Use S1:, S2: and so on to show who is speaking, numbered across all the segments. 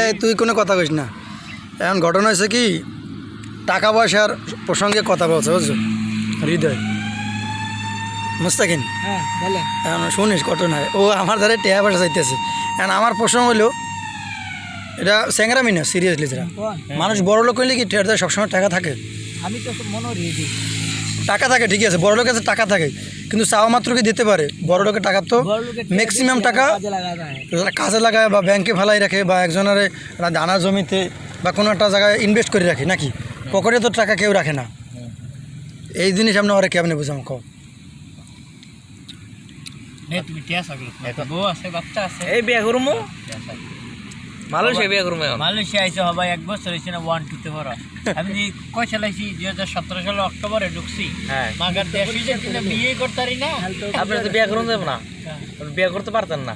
S1: এই তুই কোনো কথা কইস না। এখন ঘটনা হয়েছে কি টাকা পয়সার প্রসঙ্গে কথা বলছে বুঝছ? হৃদয়। মুস্তাকিন
S2: হ্যাঁ
S1: এখন শুনিস ঘটনা। ও আমার ধারে টেয়া পয়সা চাইতেছে। এখন আমার প্রশ্ন হলো এটা স্যাংরামি না সিরিয়াসলি যেটা মানুষ বড় লোক হইলে কি টেয়ার সবসময় টাকা থাকে?
S2: আমি তো মনে রেডি
S1: টাকা থাকে ঠিকই আছে বড় লোকের কাছে টাকা থাকে কিন্তু চাওয়া মাত্র কি দিতে পারে। বড় লোকের টাকা তো ম্যাক্সিমাম টাকা
S2: কাজে
S1: লাগায় বা ব্যাংকে ফেলাই রাখে বা একজনের দানা জমিতে বা কোনো একটা জায়গায় ইনভেস্ট করে রাখে নাকি? পকেটে তো টাকা কেউ রাখে না। এই জিনিস আপনি ওরা কেমনি বুঝাম কম
S3: তুমি টিয়া সাগর বউ আছে বাচ্চা আছে।
S4: এই বিয়া করব মালয়েশিয়া বিয়া করব
S3: মালয়েশিয়া আইসে হবে এক বছর হয়েছে না ওয়ান টুতে বড় আমি যে কয় সালে আইসি দুই হাজার সতেরো সালে অক্টোবরে ঢুকছি।
S4: হ্যাঁ।
S3: মাগার দেশ কিনা বিয়ে করতে পারি না।
S4: আপনি তো বিয়া করুন যাব না। বিয়া করতে পারতেন না।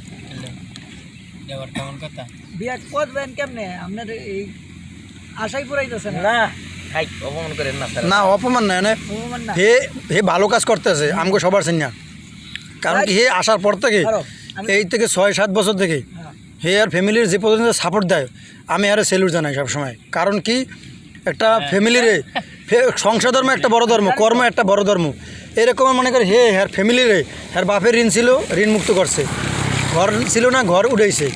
S3: এবার কেমন কথা?
S2: বিয়া করবেন কেমনে? আপনার এই আশাই পুরাইতেছেন
S4: না। অপমান করেন না
S1: না অপমান না।
S2: না।
S1: হে হে ভালো কাজ করতেছে আমাকে সবার চিনি না কারণ কি হে আসার পর থেকে এই থেকে ছয় সাত বছর থেকে
S2: হ্যাঁ।
S1: হে আর ফ্যামিলির যে পর্যন্ত সাপোর্ট দেয় আমি আরে সেলুট জানাই সবসময়। কারণ কি? একটা ফ্যামিলিরে সংসার ধর্ম একটা বড় ধর্ম কর্ম একটা বড় ধর্ম। এরকম মনে করে হে হ্যার ফ্যামিলিরে হ্যার বাপের ঋণ ছিল ঋণ মুক্ত করছে। ঘর ছিল না ঘর উঠেছে।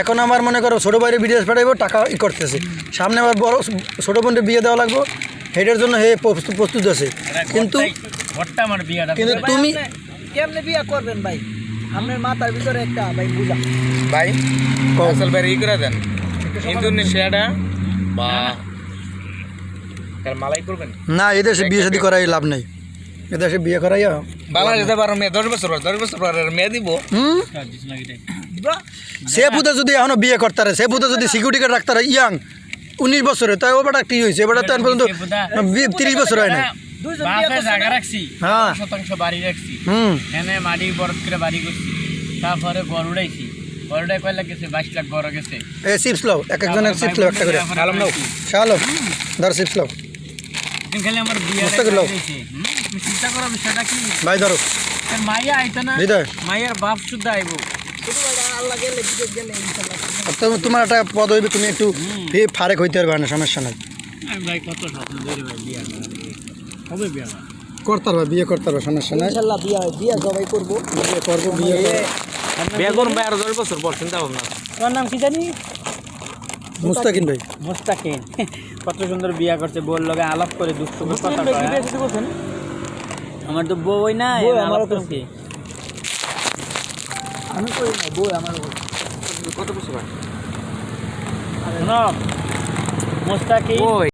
S1: এখন আমার মনে করো ছোটো বাইরে বিদেশ পাঠাইবো টাকা ই করতেছে। সামনে আবার বড় ছোটো বোনের বিয়ে দেওয়া লাগবো। হেডের জন্য হে প্রস্তুত আছে। কিন্তু
S3: আমার
S1: কিন্তু তুমি
S2: কেমনে বিয়া করবেন ভাই? আপনার মাথার ভিতরে একটা ভাই বুঝা।
S4: ভাই কৌশল বের ই করে দেন। ইন্দোনেশিয়াটা বা মালাই করবেন?
S1: না এদেশে বিয়ে শাদি করাই লাভ নেই। এদেশে বিয়ে
S4: বাংলাদেশে বারো মেয়ে দশ বছর দশ বছর পর মেয়ে দিব।
S1: সে পুতে যদি এখনও বিয়ে করতে সে পুতে যদি সিকিউরিটি গার্ড রাখতে ইয়াং উনিশ বছরে তাই ও বেটা কি হয়েছে? এবার তো এখন পর্যন্ত তিরিশ বছর হয় না
S3: বাপে
S2: করছে
S3: জায়গা
S2: না?
S3: রাখছি
S1: হ্যাঁ।
S3: শতাংশ বাড়ি রাখছি।
S1: হুম।
S3: এনে মাটি বরফ করে বাড়ি করছি। তারপরে গড় উড়াইছি। গড় উড়াই কয়লা গেছে বাইশ লাখ গড় গেছে।
S1: এ চিপস লাও এক একজনের চিপস লাও একটা করে।
S3: আলম নাও
S1: শালো ধর চিপস লাও।
S3: খালি আমার বিয়ে
S1: মুস্তাক লাও।
S3: তুমি চিন্তা করো বিষয়টা কি?
S1: ভাই ধরো।
S3: তার মাইয়া আইতো না
S1: হৃদয়।
S3: মাইয়ার বাপ শুদ্ধ আইবো।
S2: ছোট ভাই আল্লাহ গেলে বিদেশ গেলে ইনশাল্লাহ
S1: তো তোমার একটা পদ হইবে তুমি একটু ফারেক হইতে পারবে না সমস্যা নাই।
S3: ভাই কত স্বপ্ন ধরে ভাই বিয়ে কবে বিয়ে
S1: করতে পারবে বিয়ে করতে পারবে সমস্যা নাই।
S2: ইনশাল্লাহ বিয়া বিয়া সবাই করব।
S1: বিয়ে করব বিয়ে।
S4: বিয়া করুন ভাই আরও দশ বছর পর চিন্তা ভাবনা
S3: তোমার নাম কি জানি?
S1: মুস্তাকিন ভাই।
S3: মুস্তাকিন কত সুন্দর বিয়া করছে বউর লগে আলাপ করে দুঃখ কথা কয়। আমার তো বউই না
S2: বউ
S3: আমি
S2: আমারও
S3: আলাপ
S2: তো।
S3: করছি।
S2: আমি করি না বই আমার
S4: কত বছর হয়?
S3: শোনো মুস্তাকিন
S4: ওই